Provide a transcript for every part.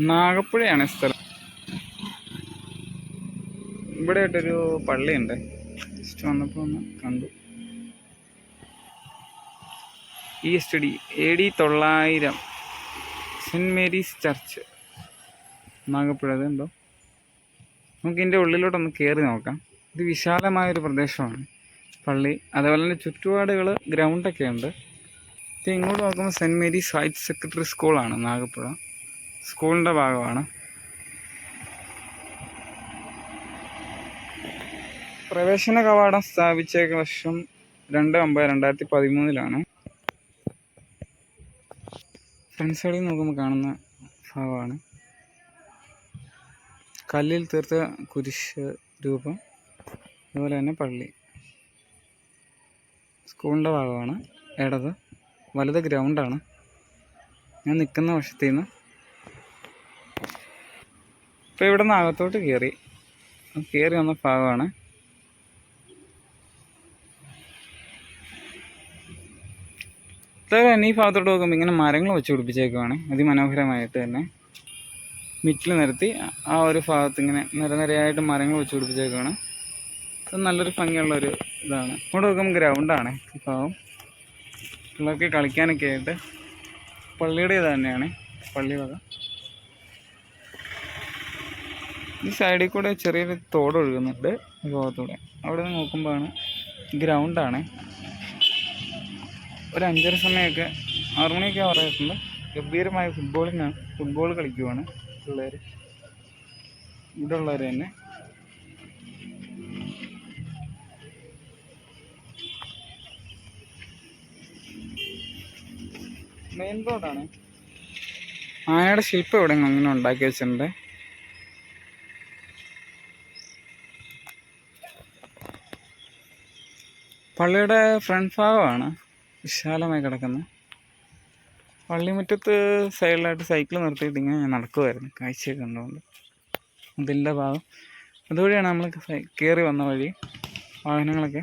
നാഗപ്പുഴയാണ് സ്ഥലം. ഇവിടെ ആയിട്ടൊരു പള്ളിയുണ്ട്. ജസ്റ്റ് വന്നപ്പോൾ ഒന്ന് കണ്ടു. ഈ സ്റ്റഡി എ ഡി തൊള്ളായിരം സെന്റ് മേരീസ് ചർച്ച്. നാഗപ്പുഴ അതുണ്ടോ നമുക്ക് ഇതിന്റെ ഉള്ളിലോട്ടൊന്ന് കയറി നോക്കാം. ഇത് വിശാലമായൊരു പ്രദേശമാണ് പള്ളി. അതേപോലെ തന്നെ ചുറ്റുപാടുകൾ ഗ്രൗണ്ടൊക്കെ ഉണ്ട്. ഇത് ഇങ്ങോട്ട് നോക്കുമ്പോൾ സെന്റ് മേരീസ് ഹയർ സെക്കൻഡറി സ്കൂളാണ് നാഗപ്പുഴ. സ്കൂളിന്റെ ഭാഗമാണ്. പ്രവേശന കവാടം സ്ഥാപിച്ച വർഷം രണ്ട് ഒമ്പത് രണ്ടായിരത്തി പതിമൂന്നിലാണ് ഫ്രണ്ട് സൈഡിൽ നോക്കുമ്പോൾ കാണുന്ന ഭാഗമാണ്. കല്ലിൽ തീർത്ത കുരിശ് രൂപം അതുപോലെ തന്നെ പള്ളി. സ്കൂളിന്റെ ഭാഗമാണ്. ഇടത്. വലത് ഗ്രൗണ്ടാണ്. ഞാൻ നിൽക്കുന്ന വശത്തു നിന്ന് ഇപ്പോൾ ഇവിടെ നിന്ന് അകത്തോട്ട് കയറി കയറി വന്ന ഭാഗമാണ്. ഇത്രയും ഈ ഭാഗത്തോട്ട് നോക്കുമ്പോൾ ഇങ്ങനെ മരങ്ങൾ വെച്ച് പിടിപ്പിച്ചേക്കുവാണ്. അതിമനോഹരമായിട്ട് തന്നെ മിറ്റിൽ നിരത്തി ആ ഒരു ഭാഗത്ത് ഇങ്ങനെ നിരനിരയായിട്ട് മരങ്ങൾ വെച്ച് പിടിപ്പിച്ചേക്കുവാണ്. അത് നല്ലൊരു ഭംഗിയുള്ളൊരു ഇതാണ്. ഇങ്ങോട്ട് നോക്കുമ്പോൾ ഗ്രൗണ്ടാണ് ഈ ഭാഗം. പിള്ളേർക്ക് കളിക്കാനൊക്കെ ആയിട്ട് പള്ളിയുടെ തന്നെയാണ്. പള്ളി വക. ഈ സൈഡിൽ കൂടെ ചെറിയൊരു തോട് ഒഴുകുന്നുണ്ട് ഈ ഭാഗത്തൂടെ. അവിടെ നിന്ന് നോക്കുമ്പോഴാണ് ഗ്രൗണ്ടാണ് ഒരു അഞ്ചര സമയമൊക്കെ ആറു മണിയൊക്കെ പറയുന്നത് ഗംഭീരമായ ഫുട്ബോളിനാണ് ഫുട്ബോൾ കളിക്കുവാണ് പിള്ളേർ ഇവിടെ ഉള്ളവർ തന്നെ. മെയിൻ റോഡാണ് ആനയുടെ ശില്പം ഇവിടെ അങ്ങനെ ഉണ്ടാക്കി വെച്ചിട്ടുണ്ട്. പള്ളിയുടെ ഫ്രണ്ട് ഭാഗമാണ് വിശാലമായി കിടക്കുന്നത്. പള്ളിമുറ്റത്ത് സൈഡിലായിട്ട് സൈക്കിൾ നിർത്തിയിട്ട് ഇങ്ങനെ ഞാൻ നടക്കുമായിരുന്നു കാഴ്ചയൊക്കെ കണ്ടുകൊണ്ട്. അതിന്റെ ഭാഗം. അതുവഴിയാണ് നമ്മൾ കയറി വന്ന വഴി വാഹനങ്ങളൊക്കെ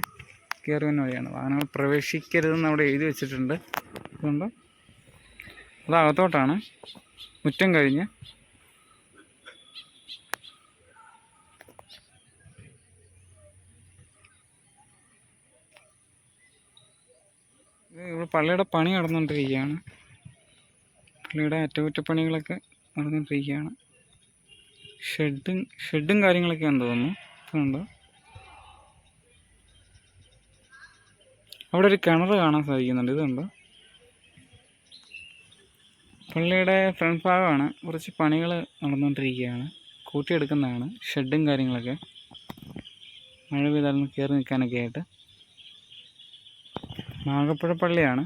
കയറി വന്ന വഴിയാണ്. വാഹനങ്ങൾ പ്രവേശിക്കരുതെന്ന് അവിടെ എഴുതി വെച്ചിട്ടുണ്ട്. അതുകൊണ്ട് അത് അകത്തോട്ടാണ്. മുറ്റം കഴിഞ്ഞ് ഇവിടെ പള്ളിയുടെ പണി നടന്നുകൊണ്ടിരിക്കുകയാണ്. പള്ളിയുടെ അറ്റകുറ്റപ്പണികളൊക്കെ നടന്നുകൊണ്ടിരിക്കുകയാണ്. ഷെഡും ഷെഡും കാര്യങ്ങളൊക്കെ ഉണ്ട് തോന്നുന്നു അവിടെ ഒരു കിണർ കാണാൻ സാധിക്കുന്നുണ്ട്. ഇതുണ്ട്. പള്ളിയുടെ ഫ്രണ്ട് ഭാഗമാണ് കുറച്ച് പണികൾ നടന്നുകൊണ്ടിരിക്കുകയാണ്. കൂട്ടിയെടുക്കുന്നതാണ്. ഷെഡും കാര്യങ്ങളൊക്കെ. മഴ പെയ്താലും കയറി നിൽക്കാനൊക്കെ ആയിട്ട് നാഗപ്പുഴ പള്ളിയാണ്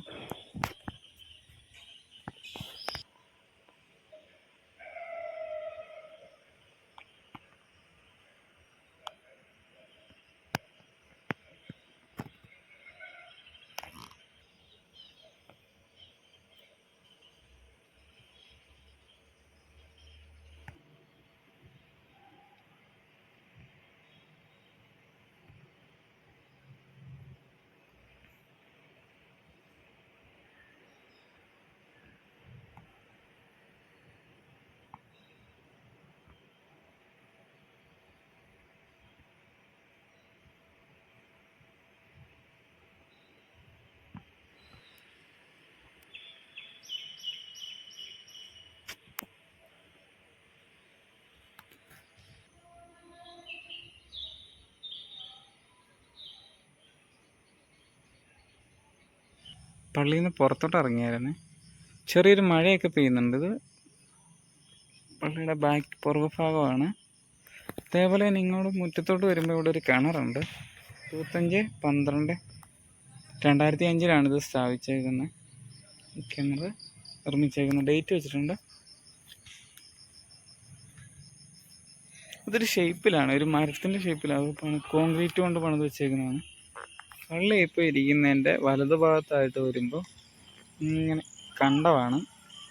പള്ളിയിൽ നിന്ന് പുറത്തോട്ട് ഇറങ്ങിയായിരുന്നു ചെറിയൊരു മഴയൊക്കെ പെയ്യുന്നുണ്ട്. ഇത് പള്ളിയുടെ ബാക്ക് പുറകു ഭാഗമാണ് അതേപോലെ തന്നെ ഇങ്ങോട്ട് മുറ്റത്തോട്ട് വരുമ്പോൾ ഇവിടെ ഒരു കിണറുണ്ട്. ഇരുപത്തഞ്ച് പന്ത്രണ്ട് രണ്ടായിരത്തി അഞ്ചിലാണ് ഇത് സ്ഥാപിച്ചേക്കുന്നത് കിണർ നിർമ്മിച്ചേക്കുന്ന. ഡേറ്റ് വെച്ചിട്ടുണ്ട്. ഇതൊരു ഷേപ്പിലാണ്. ഒരു മരത്തിന്റെ ഷേപ്പിലാണ്. അത് കോൺക്രീറ്റ് കൊണ്ട് പണിത് വെച്ചേക്കുന്നതാണ്. പള്ളി ഇപ്പോൾ ഇരിക്കുന്നതിന്റെ വലതുഭാഗത്തായിട്ട് വരുമ്പോൾ ഇങ്ങനെ കണ്ടമാണ്.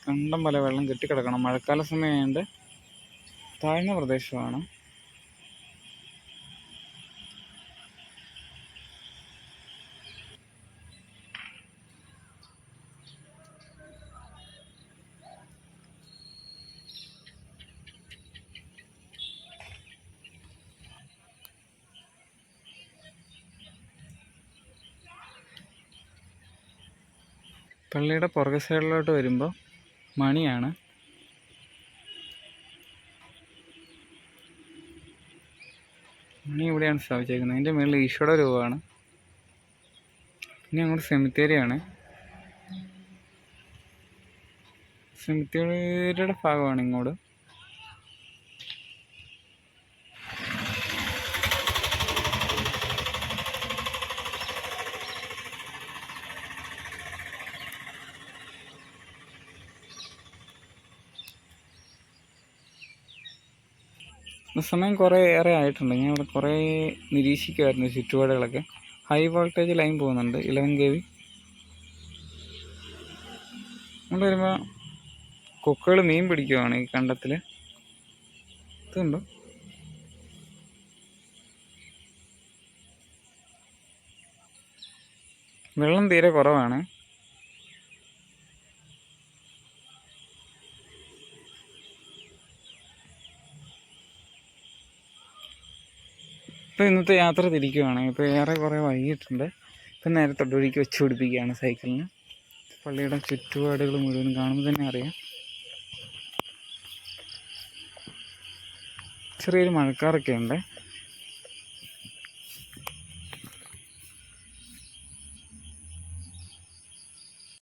കണ്ടം പോലെ വെള്ളം കെട്ടിക്കിടക്കണം. മഴക്കാല സമയമായതുകൊണ്ട് താഴ്ന്ന പ്രദേശമാണ്. പള്ളിയുടെ പുറകെ സൈഡിലോട്ട് വരുമ്പോൾ മണിയാണ്. മണി ഇവിടെയാണ് സ്ഥാപിച്ചേക്കുന്നത് അതിന്റെ മുകളിൽ ഈശോയുടെ രൂപമാണ്. പിന്നെ അങ്ങോട്ട് സെമിത്തേരിയാണ്. സെമിത്തേരിയുടെ ഭാഗമാണ് ഇങ്ങോട്ട്. സമയം കുറേ ഏറെ ആയിട്ടുണ്ട്. ഞാൻ ഇവിടെ കുറേ നിരീക്ഷിക്കുമായിരുന്നു ചുറ്റുപാടുകളൊക്കെ. ഹൈ വോൾട്ടേജ് ലൈൻ പോകുന്നുണ്ട്. ഇലവൻ കെ വി അങ്ങോട്ട് വരുമ്പോൾ കൊക്കുകൾ മീൻ പിടിക്കുവാണ് ഈ കണ്ടത്തിൽ ഇതുണ്ടോ? വെള്ളം തീരെ കുറവാണ്. ഇപ്പോൾ ഇന്നത്തെ യാത്ര തിരിക്കുവാണ്. ഇപ്പോൾ ഏറെ കുറേ വൈകിട്ടുണ്ട് ഇപ്പം നേരെ തൊടുവഴിക്ക് വെച്ച് പിടിപ്പിക്കുകയാണ് സൈക്കിളിന്. പള്ളിയുടെ ചുറ്റുപാടുകൾ മുഴുവൻ കാണുമ്പോൾ തന്നെ അറിയാം. ചെറിയൊരു മഴക്കാറൊക്കെ ഉണ്ട്.